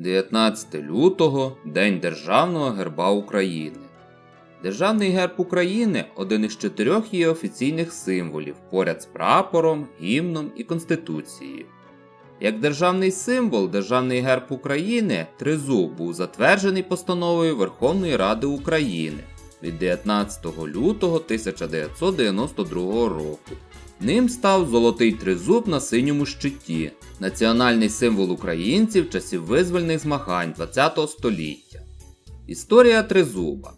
19 лютого День Державного герба України. Державний герб України один із чотирьох її офіційних символів поряд з прапором, гімном і Конституцією. Як державний символ, Державний герб України тризуб був затверджений постановою Верховної Ради України від 19 лютого 1992 року. Ним став золотий тризуб на синьому щиті, національний символ українців часів визвольних змагань ХХ століття. Історія тризуба.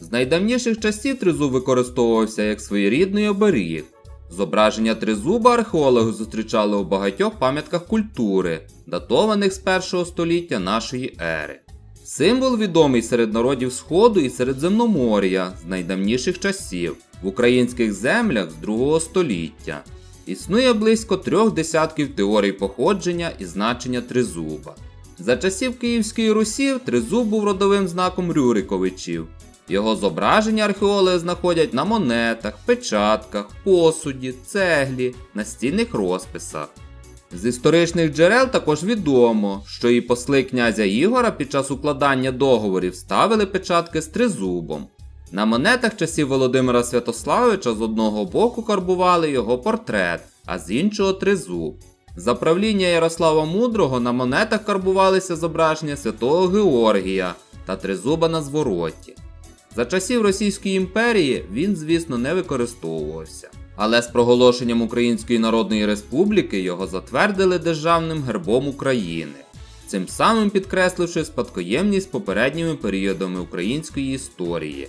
З найдавніших часів тризуб використовувався як своєрідний оберіг. Зображення тризуба археологи зустрічали у багатьох пам'ятках культури, датованих з 1 століття нашої ери. Символ відомий серед народів Сходу і Середземномор'я з найдавніших часів в українських землях з 2 століття. Існує близько трьох десятків теорій походження і значення тризуба. За часів Київської Русі тризуб був родовим знаком Рюриковичів. Його зображення археологи знаходять на монетах, печатках, посуді, цеглі, настільних розписах. З історичних джерел також відомо, що і посли князя Ігора під час укладання договорів ставили печатки з тризубом. На монетах часів Володимира Святославича з одного боку карбували його портрет, а з іншого тризуб. За правління Ярослава Мудрого на монетах карбувалися зображення святого Георгія та тризуба на звороті. За часів Російської імперії він, звісно, не використовувався. Але з проголошенням Української Народної Республіки його затвердили державним гербом України, цим самим підкресливши спадкоємність попередніми періодами української історії.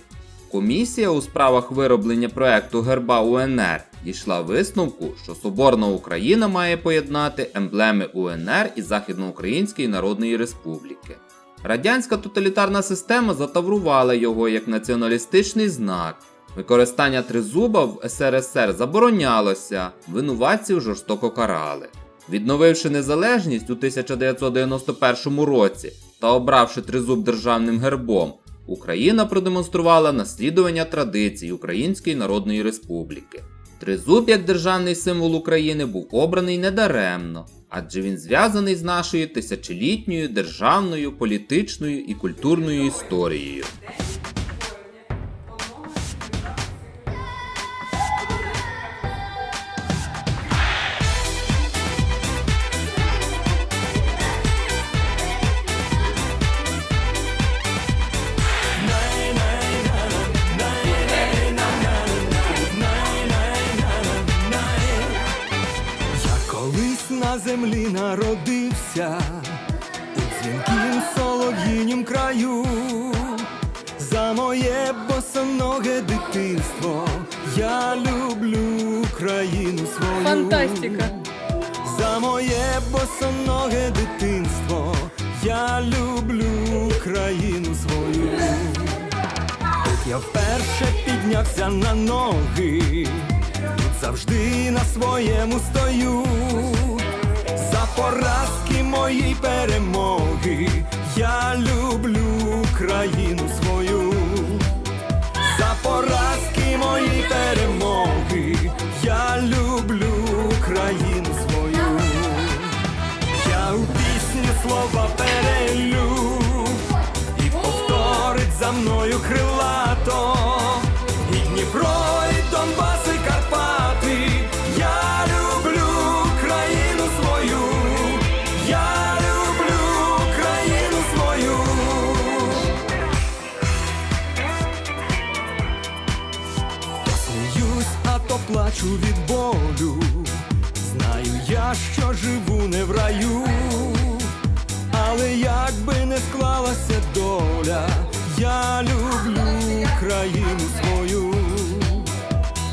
Комісія у справах вироблення проекту герба УНР дійшла висновку, що Соборна Україна має поєднати емблеми УНР і Західноукраїнської Народної Республіки. Радянська тоталітарна система затаврувала його як націоналістичний знак. Використання тризуба в СРСР заборонялося, винуватців жорстоко карали. Відновивши незалежність у 1991 році та обравши тризуб державним гербом, Україна продемонструвала наслідування традицій Української Народної Республіки. Тризуб як державний символ України був обраний недаремно, адже він зв'язаний з нашою тисячолітньою державною, політичною і культурною історією. Землі народився у дзвінкім солов'їнім краю. За моє босоноге дитинство я люблю країну свою. Фантастика. За моє босоноге дитинство я люблю країну свою. Тут я вперше піднявся на ноги, завжди на своєму стою. За поразки мої перемоги я люблю країну свою. За поразки мої перемоги я люблю країну свою. Я у пісню слова перелю і повторить за мною крилато. Плачу від болю. Знаю я, що живу не в раю, але як би не склалася доля, я люблю країну свою,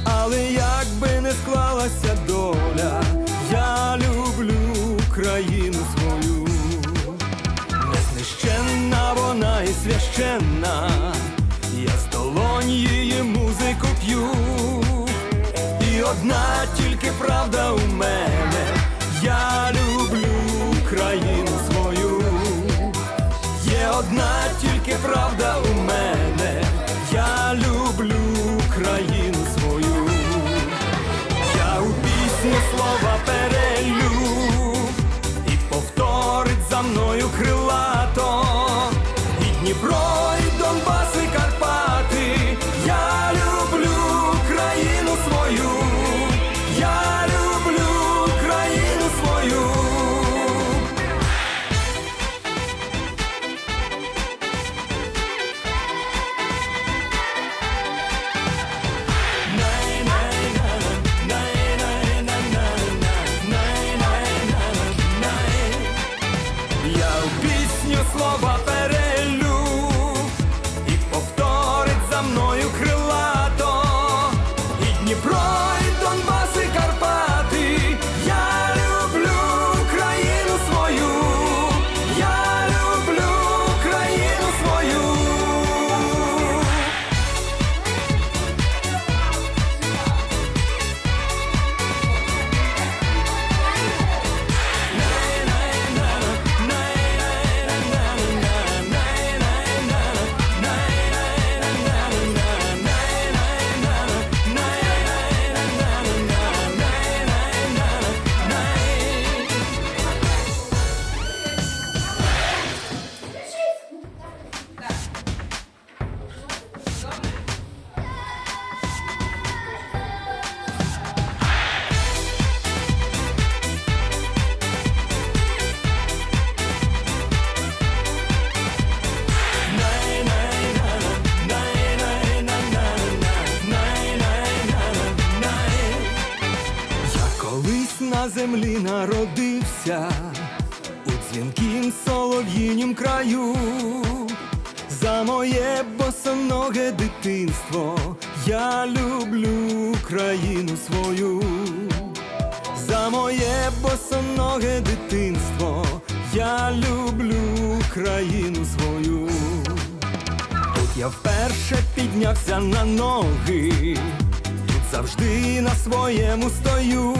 але як би не склалася доля, я люблю країну свою. Незнищенна вона і священна, я з долонь її музику п'ю, одна тільки правда у мене, я люблю країну свою, є одна тільки правда за мною. Серця у дзвінкім солов'їнім краю. За моє босоноге дитинство я люблю країну свою. За моє босоноге дитинство я люблю країну свою. Тут я вперше піднявся на ноги, завжди на своєму стою.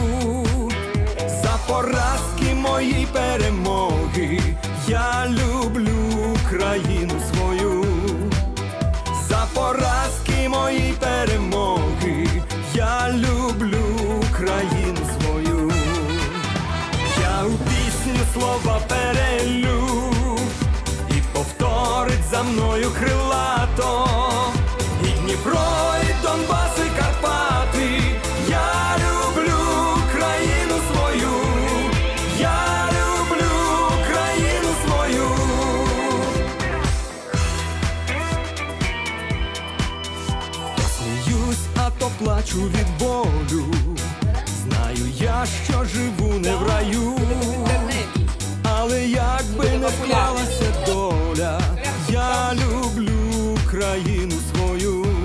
Поразки мої перемоги я люблю країну свою. За поразки мої перемоги я люблю країну свою. Я у пісню слова перелю і повторить за мною крилато. І Дніпро, і Донбас, плачу від болю. Знаю я, що живу не в раю. Але як би не склалася доля, я люблю країну свою.